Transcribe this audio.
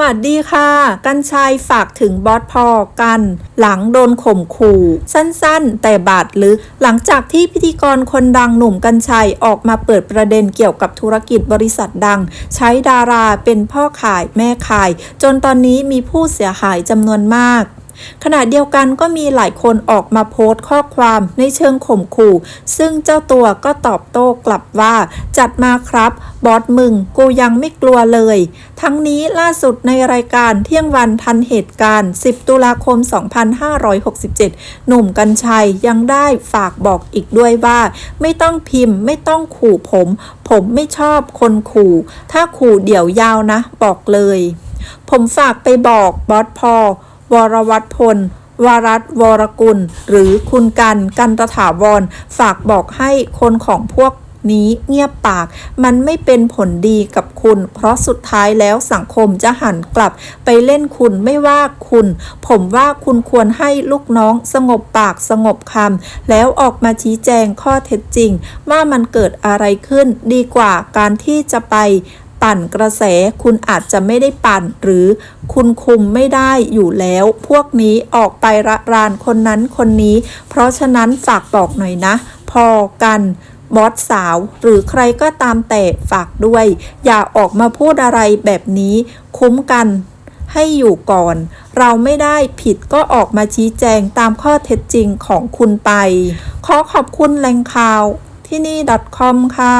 วัสดีค่ะ กันชัยฝากถึงบอสพอกัน หลังโดนข่มขู่ สั้นๆ แต่บาดลึก หลังจากที่พิธีกรคนดังหนุ่มกันชัยออกมาเปิดประเด็นเกี่ยวกับธุรกิจบริษัทดัง ใช้ดาราเป็นพ่อขายแม่ขาย จนตอนนี้มีผู้เสียหายจำนวนมาก ขณะเดียวกันก็มีหลายคนออกมาโพสต์ข้อความในเชิงข่มขู่ ซึ่งเจ้าตัวก็ตอบโต้กลับว่า จัดมาครับ บอสมึง กูยังไม่กลัวเลย ทั้งนี้ล่าสุดในรายการเที่ยงวันทันเหตุการณ์ 10 ตุลาคม 2567 หนุ่มกัญชัยยังได้ฝากบอกอีกด้วยว่า ไม่ต้องพิมพ์ ไม่ต้องขู่ผม ผมไม่ชอบคนขู่ ถ้าขู่เดี๋ยวยาวนะ บอกเลย ผมฝากไปบอกบอสพอ วรวัตพลวรัตวรกุล หรือคุณกันกันตถาวร ฝากบอกให้คนของพวกนี้เงียบปากมันไม่เป็นผลดีกับคุณ เพราะสุดท้ายแล้วสังคมจะหันกลับไปเล่นคุณไม่ว่าคุณ ผมว่าคุณควรให้ลูกน้องสงบปากสงบคำแล้วออกมาชี้แจงข้อเท็จจริง ว่ามันเกิดอะไรขึ้นดีกว่าการที่จะไป ปั่นกระแส คุณอาจจะไม่ได้ปั่น หรือคุณคุมไม่ได้อยู่แล้ว พวกนี้ออกไประรานคนนั้นคนนี้ เพราะฉะนั้นฝากบอกหน่อยนะ พอกันบอสสาว หรือใครก็ตามแต่ฝากด้วย อย่าออกมาพูดอะไรแบบนี้ คุ้มกันให้อยู่ก่อน เราไม่ได้ผิดก็ออกมาชี้แจงตามข้อเท็จจริงของคุณไป ขอขอบคุณแหล่งข่าวที่นี่ .com ค่ะ